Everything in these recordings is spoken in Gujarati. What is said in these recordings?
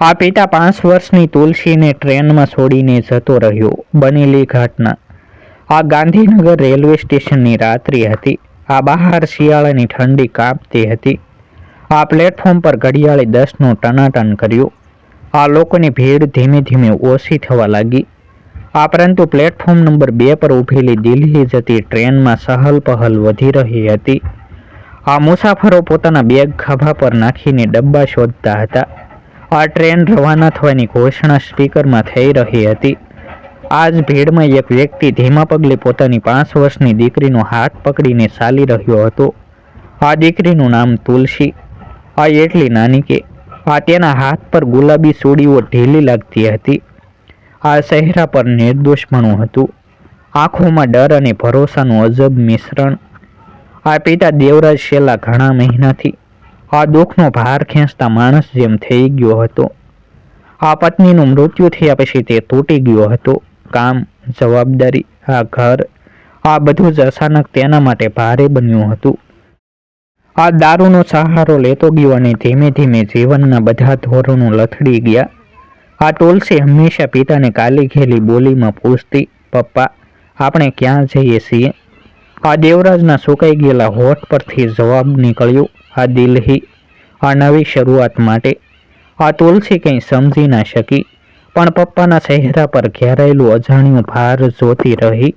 આ પિતા પાંચ વર્ષની તુલસીને ટ્રેનમાં છોડીને જતો રહ્યો, બનેલી ઘટના. આ ગાંધીનગર રેલવે સ્ટેશનની રાત્રિ હતી. આ બહાર શિયાળાની ઠંડી કાપતી હતી. આ પ્લેટફોર્મ પર ઘડિયાળે દસનું ટનાટન કર્યું. આ લોકોની ભીડ ધીમે ધીમે ઓછી થવા લાગી. આ પરંતુ પ્લેટફોર્મ નંબર બે પર ઊભેલી દિલ્હી જતી ટ્રેનમાં સહલ પહલ વધી રહી હતી. આ મુસાફરો પોતાના બેગ ખભા પર નાખીને ડબ્બા શોધતા હતા. આ ટ્રેન રવાના થવાની ઘોષણા સ્પીકરમાં થઈ રહી હતી. આ જ ભીડમાં એક વ્યક્તિ ધીમા પગલે પોતાની પાંચ વર્ષની દીકરીનો હાથ પકડીને ચાલી રહ્યો હતો. આ દીકરીનું નામ તુલસી, આ એટલી નાની કે આ તેના હાથ પર ગુલાબી સુડીઓ ઢીલી લાગતી હતી. આ ચહેરા પર નિર્દોષપણું હતું. આંખોમાં ડર અને ભરોસાનું અજબ મિશ્રણ. આ પિતા દેવરાજ છેલ્લા ઘણા મહિનાથી આ દુઃખનો ભાર ખેંચતા માણસ જેમ થઈ ગયો હતો. આ પત્નીનું મૃત્યુ થયા પછી તે તૂટી ગયો હતો. કામ, જવાબદારી, આ ઘર, આ બધું જ અચાનક તેના માટે ભારે બન્યું હતું. આ દારૂનો સહારો લેતો ગયો અને ધીમે ધીમે જીવનના બધા ધોરણો લથડી ગયા. આ તુલસી હંમેશા પિતાને કાલી ઘેલી બોલીમાં પૂછતી, પપ્પા, આપણે ક્યાં જઈએ છીએ? આ દેવરાજના સુકાઈ ગયેલા હોઠ પરથી જવાબ નીકળ્યો આ દિલ્હી આ નવી શરૂઆત માટે. આ તુલસી કંઈ સમજી ના શકી, પણ પપ્પાના ચહેરા પર ઘેરાયેલું અજાણ્યું ભાર જોતી રહી.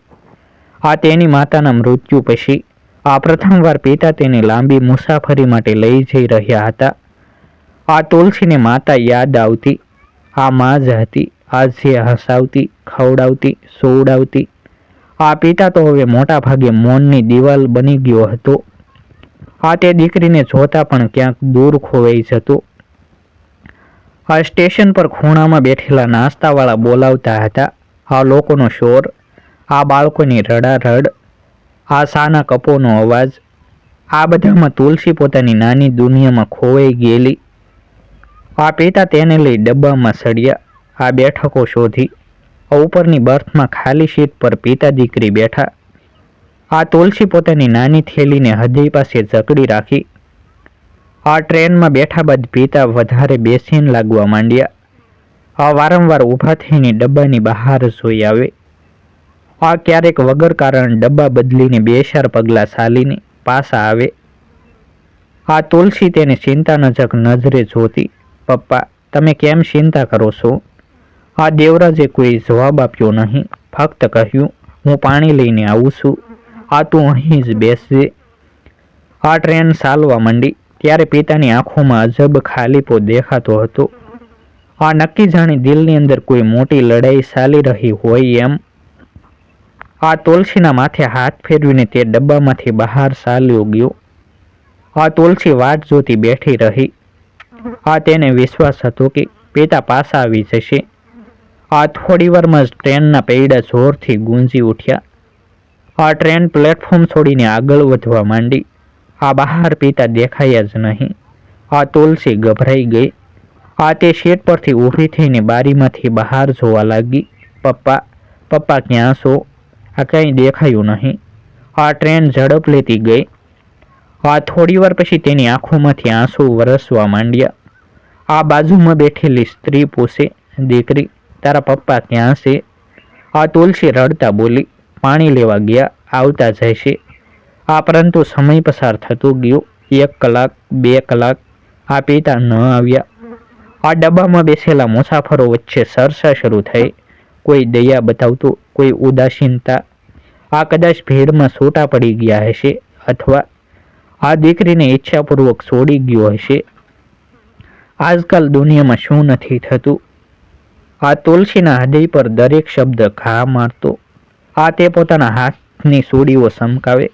આ તેની માતાના મૃત્યુ પછી, આ પ્રથમવાર પિતા તેને લાંબી મુસાફરી માટે લઈ જઈ રહ્યા હતા. આ તુલસીને માતા યાદ આવતી, આ માં જ હતી, આ જે હસાવતી, ખવડાવતી, સોવડાવતી. આ પિતા તો હવે મોટા ભાગે મૌનની દિવાલ બની ગયો હતો. આ તે દીકરીને જોતા પણ ક્યાંક દૂર ખોવાઈ જતું. આ સ્ટેશન પર ખૂણામાં બેઠેલા નાસ્તાવાળા બોલાવતા હતા. આ લોકોનો શોર, આ બાળકોની રડારડ, આ સાના કપોનો અવાજ, આ બધામાં તુલસી પોતાની નાની દુનિયામાં ખોવાઈ ગયેલી. આ પિતા તેને લઈ ડબ્બામાં સડ્યા. આ બેઠકો શોધી ઉપરની બર્થમાં ખાલી સીટ પર પિતા દીકરી બેઠા. આ તુલસી પોતાની નાની થેલીને હૃદય પાસે જકડી રાખી. આ ટ્રેનમાં બેઠા બાદ પિતા વધારે બેસીન લાગવા માંડ્યા. આ વારંવાર ઊભા થઈને ડબ્બાની બહાર જોઈ આવે. આ ક્યારેક વગર કારણ ડબ્બા બદલીને બે ચાર પગલાં ચાલીને પાછા આવે. આ તુલસી તેને ચિંતાનજક નજરે જોતી, પપ્પા, તમે કેમ ચિંતા કરો છો? આ દેવરાજે કોઈ જવાબ આપ્યો નહીં. ફક્ત કહ્યું, હું પાણી લઈને આવું છું. આ તું અહીં જ બેસજે આ ટ્રેન ચાલવા માંડી, ત્યારે પિતાની આંખોમાં અજબ ખાલીપો દેખાતો હતો. આ નક્કી જાણી દિલની અંદર કોઈ મોટી લડાઈ ચાલી રહી હોય એમ. આ તુલસીના માથે હાથ ફેરવીને તે ડબ્બામાંથી બહાર ચાલ્યો ગયો. આ તુલસી વાટ જોતી બેઠી રહી. આ તેને વિશ્વાસ હતો કે પિતા પાછા આવી જશે. આ થોડી વારમાં જ ટ્રેનના પૈડા જોરથી ગુંજી ઉઠ્યા. આ ટ્રેન પ્લેટફોર્મ છોડીને આગળ વધવા માંડી. આ બહાર પીતા દેખાયા જ નહીં. આ તુલસી ગભરાઈ ગઈ. આ તે શેડ પરથી ઊભી થઈને બારીમાંથી બહાર જોવા લાગી. પપ્પા પપ્પા ક્યાં છો? આ કંઈ દેખાયું નહીં. આ ટ્રેન ઝડપ લેતી ગઈ. આ થોડીવાર પછી તેની આંખોમાંથી આંસુ વરસવા માંડ્યા. આ બાજુમાં બેઠેલી સ્ત્રી પૂછે, દીકરી, તારા પપ્પા ક્યાં છે? આ તુલસી રડતા બોલી પાણી લેવા ગયા, આવતા જશે આ પરંતુ સમય પસાર થતો ગયો. એક કલાક, બે કલાક આ પીતા ન આવ્યા. આ ડબ્બામાં બેસેલા મુસાફરો વચ્ચે સરસા શરૂ થઈ. કોઈ દયા બતાવતું, કોઈ ઉદાસીનતા. આ કદાચ ભીડમાં છૂટા પડી ગયા હશે અથવા આ દીકરીને ઈચ્છાપૂર્વક છોડી ગયો હશે. આજકાલ દુનિયામાં શું નથી થતું? આ તુલસીના હૃદય પર દરેક શબ્દ ઘા મારતો. આ તે પોતાના હાથની સોડીઓ સમકાવે.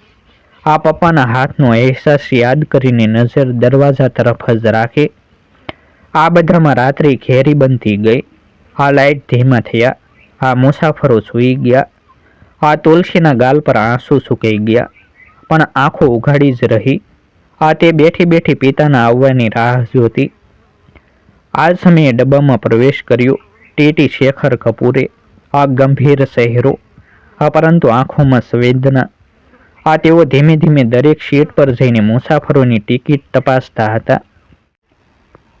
આ પપ્પાના હાથનો અહેસાસ યાદ કરીને નજર દરવાજા તરફ જ રાખે. આ બધામાં રાત્રિ ઘેરી બનતી ગઈ. આ લાઇટ ધીમા થયા. આ મુસાફરો સૂઈ ગયા. આ તુલસીના ગાલ પર આંસુ સુકાઈ ગયા. પણ આંખો ઉઘાડી જ રહી. આ તે બેઠી બેઠી પિતાના આવવાની રાહ જોતી. આ સમયે ડબ્બામાં પ્રવેશ કર્યો. ટીટી શેખર કપૂરે આ ગંભીર ચહેરો આ પરંતુ આંખોમાં સંવેદના. આ તેઓ ધીમે ધીમે દરેક સીટ પર જઈને મુસાફરોની ટિકિટ તપાસતા હતા.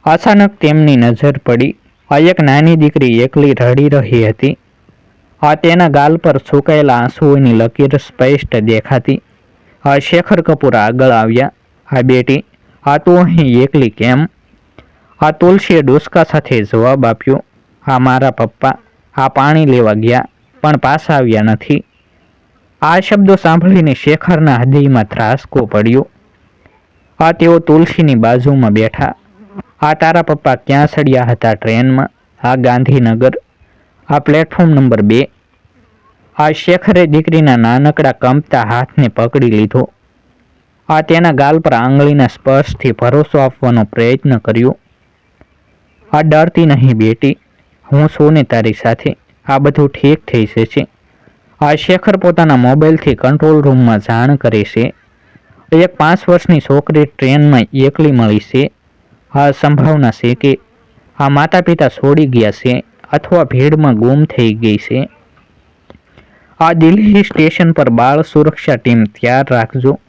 અચાનક તેમની નજર પડી. આ એક નાની દીકરી એકલી રડી રહી હતી. આ તેના ગાલ પર સુકાયેલા આંસુઓની લકીર સ્પષ્ટ દેખાતી. આ શેખર કપૂર આગળ આવ્યા. આ બેટી, આ તું અહીં એકલી કેમ? આ તુલસીએ ડોસકા સાથે જવાબ આપ્યો. આ મારા પપ્પા, આ પાણી લેવા ગયા. પણ પાછા આવ્યા નથી. આ શબ્દો સાંભળીને શેખરના હૃદયમાં ત્રાસકો પડ્યો આ તેઓ તુલસીની બાજુમાં બેઠા. આ તારા પપ્પા ક્યાં સડ્યા હતા ટ્રેનમાં? આ ગાંધીનગર? આ પ્લેટફોર્મ નંબર બે? આ શેખરે દીકરીના નાનકડા કંપતા હાથને પકડી લીધો. આ તેના ગાલ પર આંગળીના સ્પર્શથી ભરોસો આપવાનો પ્રયત્ન કર્યો. આ ડરતી નહીં બેટી, હું છું ને તારી સાથે. આ બધું ઠીક થઈ જશે. આ શેખર પોતાના મોબાઈલથી કંટ્રોલ રૂમમાં જાણ કરે છે. એક પાંચ વર્ષની છોકરી ટ્રેનમાં એકલી મળી છે. આ સંભાવના છે કે આ માતા પિતા છોડી ગયા છે અથવા ભીડમાં ગુમ થઈ ગઈ છે. આ દિલ્હી સ્ટેશન પર બાળ સુરક્ષા ટીમ તૈયાર રાખજો.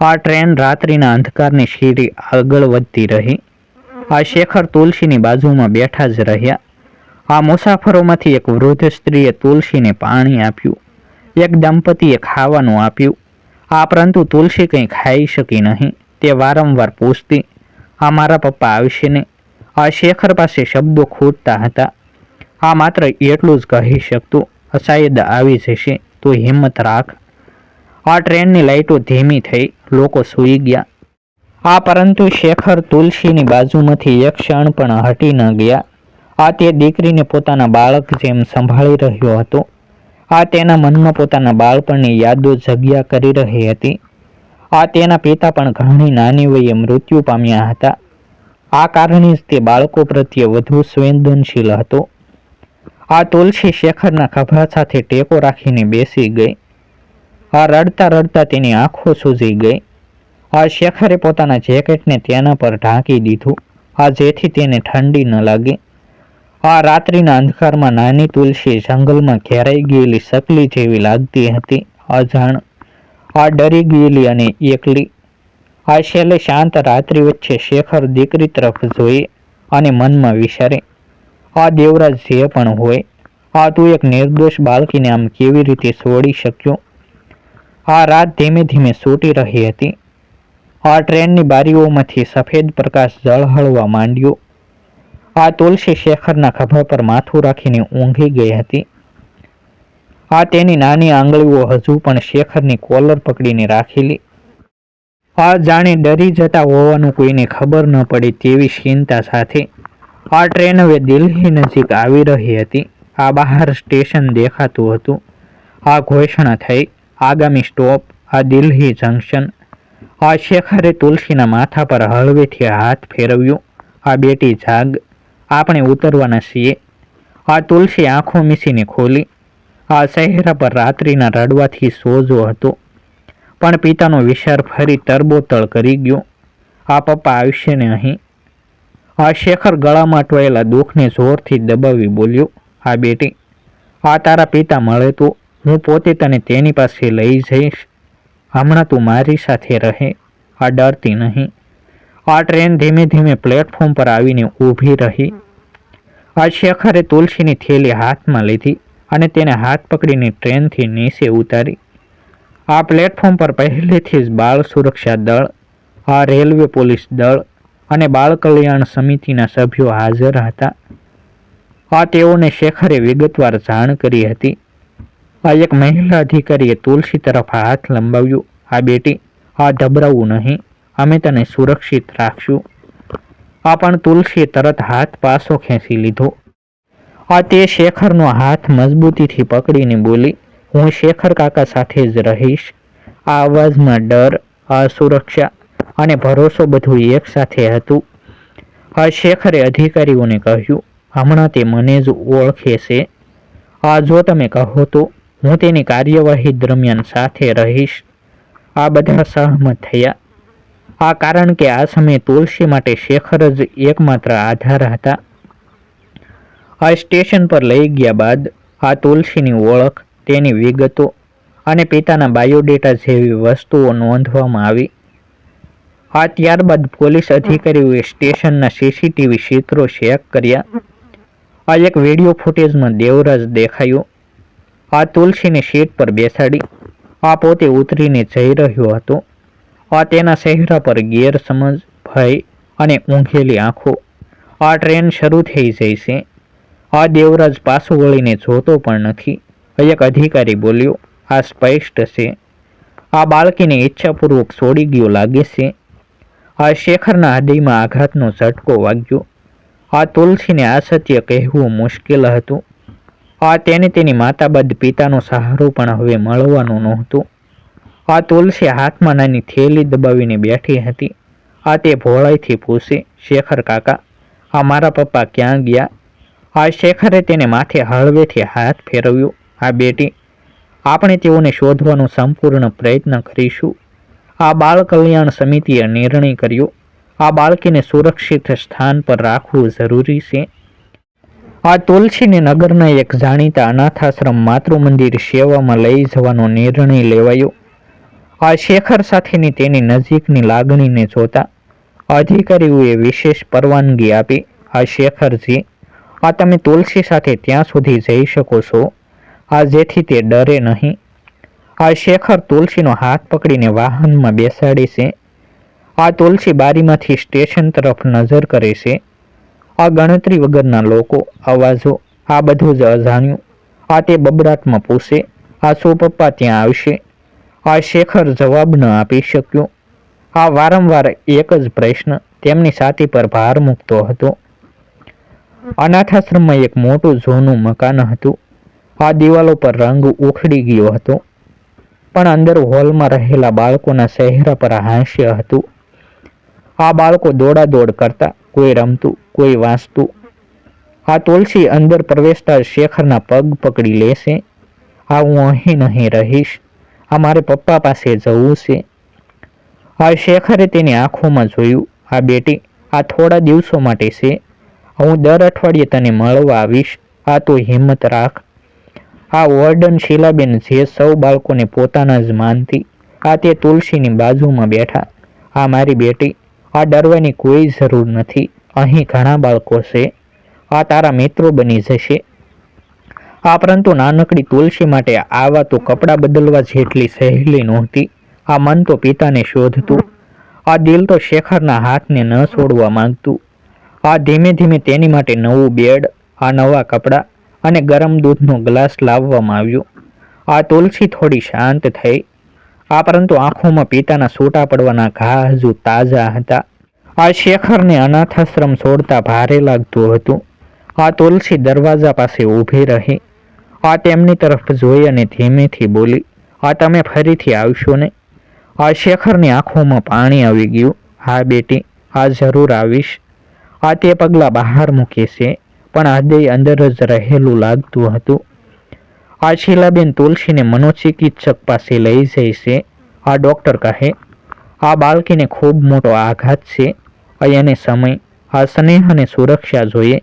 આ ટ્રેન રાત્રિના અંધકારની શીરી આગળ વધતી રહી. આ શેખર તુલસીની બાજુમાં બેઠા જ રહ્યા. આ મુસાફરોમાંથી એક વૃદ્ધ સ્ત્રીએ તુલસીને પાણી આપ્યું. એક દંપતીએ ખાવાનું આપ્યું. આ પરંતુ તુલસી કંઈ ખાઈ શકી નહીં. તે વારંવાર પૂછતી, આ મારા પપ્પા આવશે ને? આ શેખર પાસે શબ્દો ખૂટતા હતા. આ માત્ર એટલું જ કહી શકતું અસાયદ આવી જશે, તો હિંમત રાખ આ ટ્રેનની લાઇટો ધીમી થઈ, લોકો સૂઈ ગયા. આ પરંતુ શેખર તુલસીની બાજુમાંથી એક ક્ષણ પણ હટી ન ગયા. આ તે દીકરીને પોતાના બાળક જેમ સંભાળી રહ્યો હતો. આ તેના મનમાં પોતાના બાળપણની યાદો જગ્યા કરી રહી હતી. આ તેના પિતા પણ ઘણી નાની વયે મૃત્યુ પામ્યા હતા. આ કારણે જ તે બાળકો પ્રત્યે વધુ સંવેદનશીલ હતો. આ તુલસી શેખરના ખભા સાથે ટેકો રાખીને બેસી ગઈ. આ રડતા રડતા તેની આંખો સૂજી ગઈ. આ શેખરે પોતાના જેકેટને તેના પર ઢાંકી દીધું. આ જેથી તેને ઠંડી ન લાગે. આ રાત્રિના અંધકારમાં નાની તુલસી જંગલમાં ઘેરાઈ ગયેલી સકલી જેવી લાગતી હતી. અજાણ, આ ડરી ગયેલી અને એકલી. આ છેલ્લે શાંત રાત્રિ વચ્ચે શેખર દીકરી તરફ જોઈ અને મનમાં વિચારે, આ દેવરાજ જે પણ હોય, આ તું એક નિર્દોષ બાળકીને આમ કેવી રીતે છોડી શક્યો? આ રાત ધીમે ધીમે સૂટી રહી હતી. આ ટ્રેનની બારીઓમાંથી સફેદ પ્રકાશ ઝળહળવા માંડ્યો. આ તુલસી શેખરના ખભા પર માથું રાખીને ઊંઘી ગઈ હતી. આ તેની નાની આંગળીઓ હજુ પણ શેખરની કોલર પકડીને રાખેલી. આ જાણે ડરી જતા હોવાનું કોઈને ખબર ન પડે તેવી ચિંતા સાથે. આ ટ્રેન હવે દિલ્હી નજીક આવી રહી હતી. આ બહાર સ્ટેશન દેખાતું હતું. આ ઘોષણા થઈ. આગામી સ્ટોપ આ દિલ્હી જંકશન. આ શેખરે તુલસીના માથા પર હળવેથી હાથ ફેરવ્યો. આ બેટી જાગ આપણે ઉતરવાના છીએ. આ તુલસી આંખો મીસીને ખોલી. આ ચહેરા પર રાત્રિના રડવાથી સોજો હતો. પણ પિતાનો વિચાર ફરી તરબોતળ કરી ગયો. આ પપ્પા આવશે ને અહીં? આ શેખર ગળામાં ટોયેલા દુઃખને જોરથી દબાવી બોલ્યો આ બેટી, આ તારા પિતા મળે તો હું પોતે તને તેની પાસે લઈ જઈશ. હમણાં તું મારી સાથે રહે. આ ડરતી નહીં. આ ટ્રેન ધીમે ધીમે પ્લેટફોર્મ પર આવીને ઊભી રહી. આ શેખરે તુલસીની થેલી હાથમાં લીધી અને તેને હાથ પકડીને ટ્રેનથી નીચે ઉતારી. આ પ્લેટફોર્મ પર પહેલેથી જ બાળ સુરક્ષા દળ, આ રેલવે પોલીસ દળ અને બાળ કલ્યાણ સમિતિના સભ્યો હાજર હતા. આ તેઓને શેખરે વિગતવાર જાણ કરી હતી. આ એક મહિલા અધિકારીએ તુલસી તરફ હાથ લંબાવ્યો. આ બેટી, આ ધબરાવું નહીં. અમે તને સુરક્ષિત રાખશું. આ પણ તુલસીએ તરત હાથ પાસો ખેંચી લીધો. આ તે શેખરનો હાથ મજબૂતીથી પકડીને બોલી, હું શેખર કાકા સાથે જ રહીશ. આ અવાજમાં ડર અસુરક્ષા અને ભરોસો બધું એકસાથે હતું. આ શેખરે અધિકારીઓને કહ્યું, હમણાં તે મને જ ઓળખે છે. આ જો તમે કહો તો, હું તેની કાર્યવાહી દરમિયાન સાથે રહીશ. આ બધા સહમત થયા. આ કારણ કે આ સમયે તુલસી માટે શેખર જ એકમાત્ર આધાર હતા. આ સ્ટેશન પર લઈ ગયા બાદ આ તુલસીની ઓળખ, તેની વિગતો અને પિતાના બાયોડેટા જેવી વસ્તુઓ નોંધવામાં આવી. આ ત્યારબાદ પોલીસ અધિકારીઓએ સ્ટેશનના સીસીટીવી ચિત્રો ચેક કર્યા. આ એક વીડિયો ફૂટેજમાં દેવરાજ દેખાયો. આ તુલસીને સીટ પર બેસાડી. આ પોતે ઉતરીને જઈ રહ્યો હતો. આ તેના ચહેરા પર ગેરસમજ, ભય અને ઊંઘેલી આંખો. આ ટ્રેન શરૂ થઈ જાય છે. આ દેવરાજ પાછું વળીને જોતો પણ નથી. એક અધિકારી બોલ્યો, આ સ્પષ્ટ છે. આ બાળકીને ઈચ્છાપૂર્વક છોડી ગયો લાગે છે. આ શેખરના હૃદયમાં આઘાતનો ઝટકો વાગ્યો. આ તુલસીને આ સત્ય કહેવું મુશ્કેલ હતું. આ તેને તેની માતા બાદ પિતાનો સહારો પણ હવે મળવાનો નહોતો. આ તુલસી હાથમાં નાની થેલી દબાવીને બેઠી હતી. આ તે ભોળાઈથી પૂછે, શેખર કાકા, આ મારા પપ્પા ક્યાં ગયા? આ શેખરે તેને માથે હળવેથી હાથ ફેરવ્યો, આ બેટી, આપણે તેઓને શોધવાનો સંપૂર્ણ પ્રયત્ન કરીશું. આ બાળ કલ્યાણ સમિતિએ નિર્ણય કર્યો, આ બાળકીને સુરક્ષિત સ્થાન પર રાખવું જરૂરી છે. આ તુલસીને નગરના એક જાણીતા અનાથાશ્રમ માતૃમંદિર સેવામાં લઈ જવાનો નિર્ણય લેવાયો. આ શેખર સાથેની તેની નજીકની લાગણીને જોતા અધિકારીઓએ વિશેષ પરવાનગી આપી. આ શેખરજી, આ તમે તુલસી સાથે ત્યાં સુધી જઈ શકો છો. આ જેથી તે ડરે નહીં. આ શેખર તુલસીનો હાથ પકડીને વાહનમાં બેસાડે છે. આ તુલસી બારીમાંથી સ્ટેશન તરફ નજર કરે છે. આ ગણતરી વગરના લોકો, અવાજો, આ બધું જ અજાણ્યું. આ તે બબડાટમાં પૂછે આ પપ્પા ત્યાં આવશે. આ શેખર જવાબ ન આપી શક્યો. આ વારંવાર એક જ પ્રશ્ન તેમની છાતી પર ભાર મૂકતો હતો. અનાથાશ્રમમાં એક મોટું જૂનું મકાન હતું. આ દિવાલો પર રંગ ઉખડી ગયો હતો. પણ અંદર હોલમાં રહેલા બાળકોના ચહેરા પર હાસ્ય હતું. આ બાળકો દોડાદોડ કરતા કોઈ રમતું, કોઈ વાંચતું. આ તુલસી અંદર પ્રવેશતા શેખરના પગ પકડી લેશે. આ હું અહીં નહીં રહીશ. આ મારે પપ્પા પાસે જવું છે. આ શેખરે તેની આંખોમાં જોયું, આ બેટી, આ થોડા દિવસો માટે છે. હું દર અઠવાડિયે તને મળવા આવીશ. આ તો હિંમત રાખ. આ વોર્ડન શીલાબેન જે સૌ બાળકોને પોતાના જ માનતી, આ તે તુલસીની બાજુમાં બેઠા. આ મારી બેટી, આ ડરવાની કોઈ જરૂર નથી. અહીં ઘણા બાળકો છે. આ તારા મિત્રો બની જશે. આ પરંતુ નાનકડી તુલસી માટે આવા તો કપડાં બદલવા જેટલી સહેલી નહોતી. આ મન તો પિતાને શોધતું. આ દિલ તો શેખરના હાથને ન છોડવા માંગતું. આ ધીમે ધીમે તેની માટે નવું બેડ, આ નવા કપડાં અને ગરમ દૂધનો ગ્લાસ લાવવામાં આવ્યો. આ તુલસી થોડી શાંત થઈ. આ પરંતુ આંખોમાં પિતાના છૂટા પડવાના ઘા હજુ તાજા હતા. આ શેખરને અનાથાશ્રમ છોડતા ભારે લાગતું હતું. આ તુલસી દરવાજા પાસે ઊભી રહી. આ તેમની તરફ જોઈ અને ધીમેથી બોલી, આ તમે ફરીથી આવશો ને? આ શેખરની આંખોમાં પાણી આવી ગયું. હા બેટી, આ જરૂર આવીશ. આ તે પગલાં બહાર મૂકે છે, પણ હૃદય અંદર જ રહેલું લાગતું હતું. આ શીલાબેન તુલસીને મનોચિકિત્સક પાસે લઈ જાય છે. આ ડૉક્ટર કહે, આ બાળકીને ખૂબ મોટો આઘાત છે. અહીંયાને સમય, આ સ્નેહ અને સુરક્ષા જોઈએ.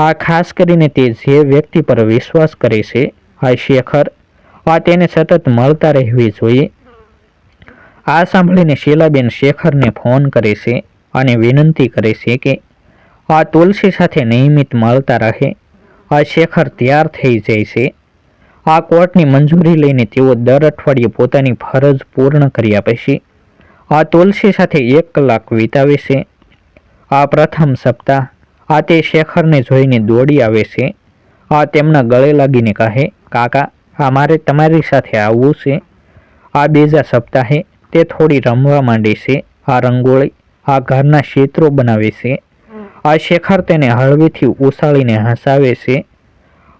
આ ખાસ કરીને તે જે વ્યક્તિ પર વિશ્વાસ કરે છે આ શેખર, આ તેને સતત મળતા રહેવી જોઈએ. આ સાંભળીને શીલાબેન શેખરને ફોન કરે છે અને વિનંતી કરે છે કે આ તુલસી સાથે નિયમિત મળતા રહે. આ શેખર તૈયાર થઈ જાય છે. આ કોર્ટની મંજૂરી લઈને તેઓ દર અઠવાડિયે પોતાની ફરજ પૂર્ણ કર્યા પછી આ તુલસી સાથે એક કલાક વિતાવે છે. આ પ્રથમ સપ્તાહ આ તે શેખરને જોઈને દોડી આવે છે. આ તેમના ગળે લાગીને કહે, કાકા, આ મારે તમારી સાથે આવવું છે. આ બીજા સપ્તાહે તે થોડી રમવા માંડે છે. આ રંગોળી, આ ઘરના ક્ષેત્રો બનાવે છે. આ શેખર તેને હળવીથી ઉછાળીને હસાવે છે.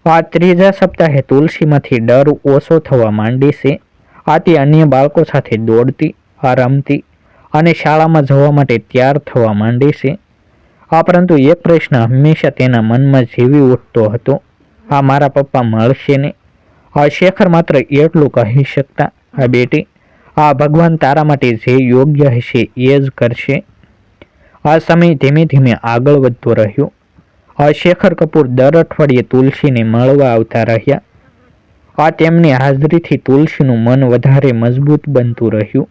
આ ત્રીજા સપ્તાહે તુલસીમાંથી ડર ઓછો થવા માંડે છે. આ તે અન્ય બાળકો સાથે દોડતી, આ રમતી અને શાળામાં જવા માટે તૈયાર થવા માંડે છે. આ પરંતુ એક પ્રશ્ન હંમેશા તેના મનમાં જીવી ઉઠતો હતો. આ મારા પપ્પા મળશે ને? આ શેખર માત્ર એટલું કહી શકતા. આ બેટી આ ભગવાન તારા માટે જે યોગ્ય હશે એ જ કરશે. આ સમય ધીમે ધીમે આગળ વધતો રહ્યો. આ શેખર કપૂર દર અઠવાડિયે તુલસીને મળવા આવતા રહ્યા. આ તેમની હાજરીથી તુલસીનું મન વધારે મજબૂત બનતું રહ્યું.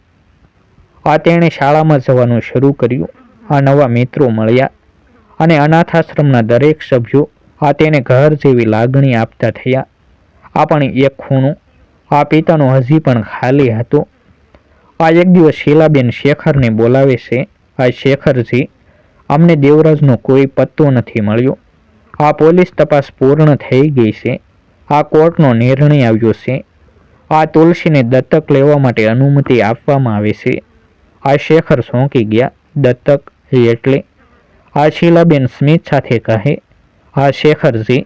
આ તેણે શાળામાં જવાનું શરૂ કર્યું. આ નવા મિત્રો મળ્યા. અને અનાથાશ્રમના દરેક સભ્યો આ તેને ઘર જેવી લાગણી આપતા થયા. આ પણ એક ખૂણું. આ પિતાનો હજી પણ ખાલી હતો. આ એક દિવસ શીલાબેન શેખરને બોલાવે છે. આ શેખરજી, અમને દેવરાજનો કોઈ પત્તો નથી મળ્યો. આ પોલીસ તપાસ પૂર્ણ થઈ ગઈ છે. આ કોર્ટનો નિર્ણય આવ્યો છે. આ તુલસીને દત્તક લેવા માટે અનુમતિ આપવામાં આવે છે. આ શેખર સોંકી ગયા. દત્તક, એટલે આ શીલાબેન સ્મિત સાથે કહે, આ શેખરજી,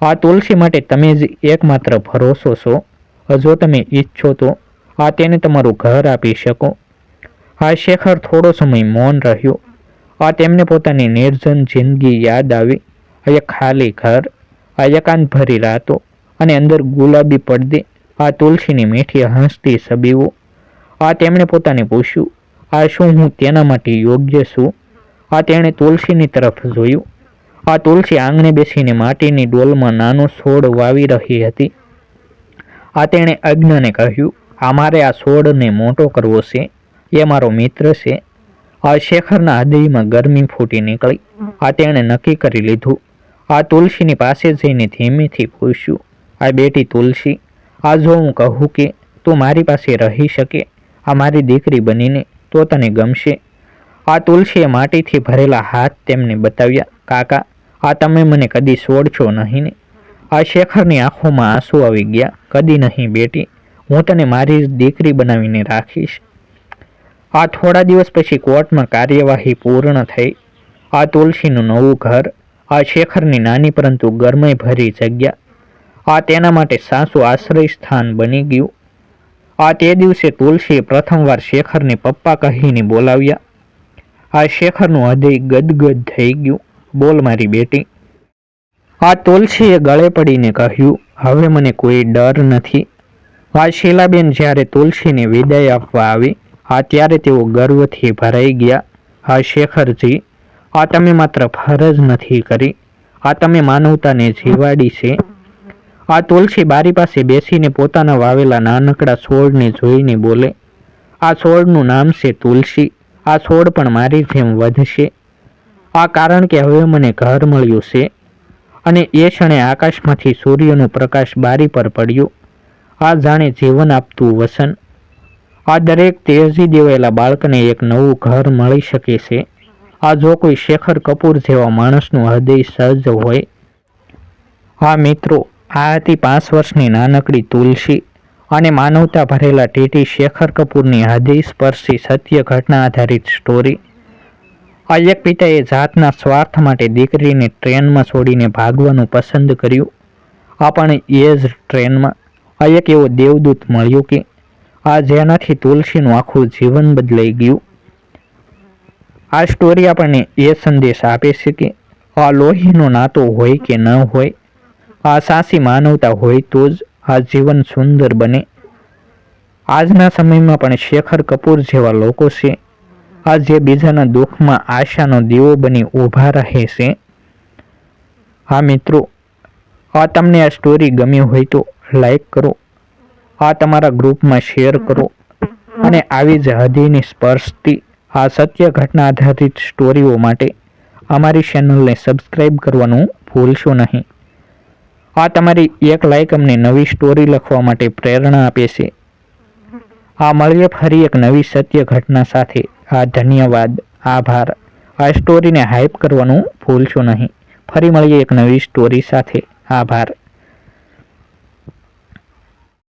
આ તુલસી માટે તમે જ એકમાત્ર ભરોસો છો. જો તમે ઈચ્છો તો આ તેને તમારું ઘર આપી શકો. આ શેખર થોડો સમય મૌન રહ્યો. આ તેમને પોતાની નિર્જન જિંદગી યાદ આવી. આ ખાલી ઘર, આ એકાંત ભરી રાતો અને અંદર ગુલાબી પડદે, આ તુલસીની મીઠી હસતી છબીઓ આ તેમણે પોતાને પૂછ્યું, આ શું હું તેના માટે યોગ્ય છું? આ તેણે તુલસીની તરફ જોયું. આ તુલસી આંગણે બેસીને માટીની ડોલમાં નાનો છોડ વાવી રહી હતી. આ તેણે અજ્ઞને કહ્યું અમારે આ છોડને મોટો કરવો છે. એ મારો મિત્ર છે. આ શેખરના હૃદયમાં ગરમી ફૂટી નીકળી. આ તેણે નક્કી કરી લીધું. આ તુલસીની પાસે જઈને ધીમેથી પૂછ્યું, આ બેટી તુલસી, આ જો હું કહું કે તું મારી પાસે રહી શકે, આ મારી દીકરી બનીને તો તને ગમશે? આ તુલસીએ માટીથી ભરેલા હાથ તેમને બતાવ્યા, કાકા, આ તમે મને કદી છોડશો નહીં ને આ શેખરની આંખોમાં આંસુ આવી ગયા. કદી નહીં બેટી, હું તને મારી દીકરી બનાવીને રાખીશ. આ થોડા દિવસ પછી કોર્ટમાં કાર્યવાહી પૂર્ણ થઈ. આ તુલસીનું નવું ઘર, આ શેખરની નાની પરંતુ ગરમય ભરી જગ્યા, આ તેના માટે સાસુ આશ્રય સ્થાન બની ગયું. આ તે દિવસે તુલસીએ પ્રથમવાર શેખરને પપ્પા કહીને બોલાવ્યા. આ શેખરનું હૃદય ગદગદ થઈ ગયું. બોલ મારી બેટી. આ તુલસીએ ગળે પડીને કહ્યું, હવે મને કોઈ ડર નથી. આ શીલાબેન જ્યારે તુલસીને વિદાય આપવા આવી, આ ત્યારે તેઓ ગર્વથી ભરાઈ ગયા. આ શેખરજી, આ તમે માત્ર ફરજ નથી કરી. આ તમે માનવતાને જીવાડી છે. આ તુલસી બારી પાસે બેસીને પોતાના વાવેલા નાનકડા છોડને જોઈને બોલે, આ છોડનું નામ છે તુલસી. આ છોડ પણ મારી જેમ વધશે. આ કારણ કે હવે મને ઘર મળ્યું છે અને એ ક્ષણે આકાશમાંથી સૂર્યનો પ્રકાશ બારી પર પડ્યો. આ જાણે જીવન આપતું વસન. આ દરેક તેજી દેવાયેલા બાળકને એક નવું ઘર મળી શકે છે. આ જો કોઈ શેખર કપૂર જેવા માણસનું હૃદય સજ્જ હોય. હા મિત્રો, આ હતી પાંચ વર્ષની નાનકડી તુલસી. અને માનવતા ભરેલા ટીટી શેખર કપૂરની હૃદય સ્પર્શી સત્ય ઘટના આધારિત સ્ટોરી આ એક પિતાએ જાતના સ્વાર્થ માટે દીકરીને ટ્રેનમાં છોડીને ભાગવાનું પસંદ કર્યું. આ એ જ ટ્રેનમાં. આ એક એવો દેવદૂત મળ્યો કે આ જેનાથી તુલસીનું આખું જીવન બદલાઈ ગયું. આ સ્ટોરી આપણને એ સંદેશ આપે છે કે આ લોહીનો નાતો હોય કે ન હોય, આ સાસી માનવતા હોય તો જ આ જીવન સુંદર બને. આજના સમયમાં પણ શેખર કપૂર જેવા લોકો છે. આ જે બીજાના દુઃખમાં આશાનો દીવો બની ઊભા રહે છે. આ મિત્રો, આ તમને આ સ્ટોરી ગમી હોય તો લાઈક કરો. આ તમારા ગ્રુપમાં શેર કરો. અને આવી જ હૃદયની સ્પર્શથી આ સત્ય ઘટના આધારિત સ્ટોરીઓ માટે અમારી ચેનલને સબસ્ક્રાઈબ કરવાનું ભૂલશો નહીં. આ તમારી એક લાઈક અમને નવી સ્ટોરી લખવા માટે પ્રેરણા આપે છે. આ મળીએ ફરી એક નવી સત્ય ઘટના સાથે. આ ધન્યવાદ. આભાર. આ સ્ટોરીને હાઇપ કરવાનું ભૂલશો નહીં. ફરી મળીએ એક નવી સ્ટોરી સાથે. આભાર.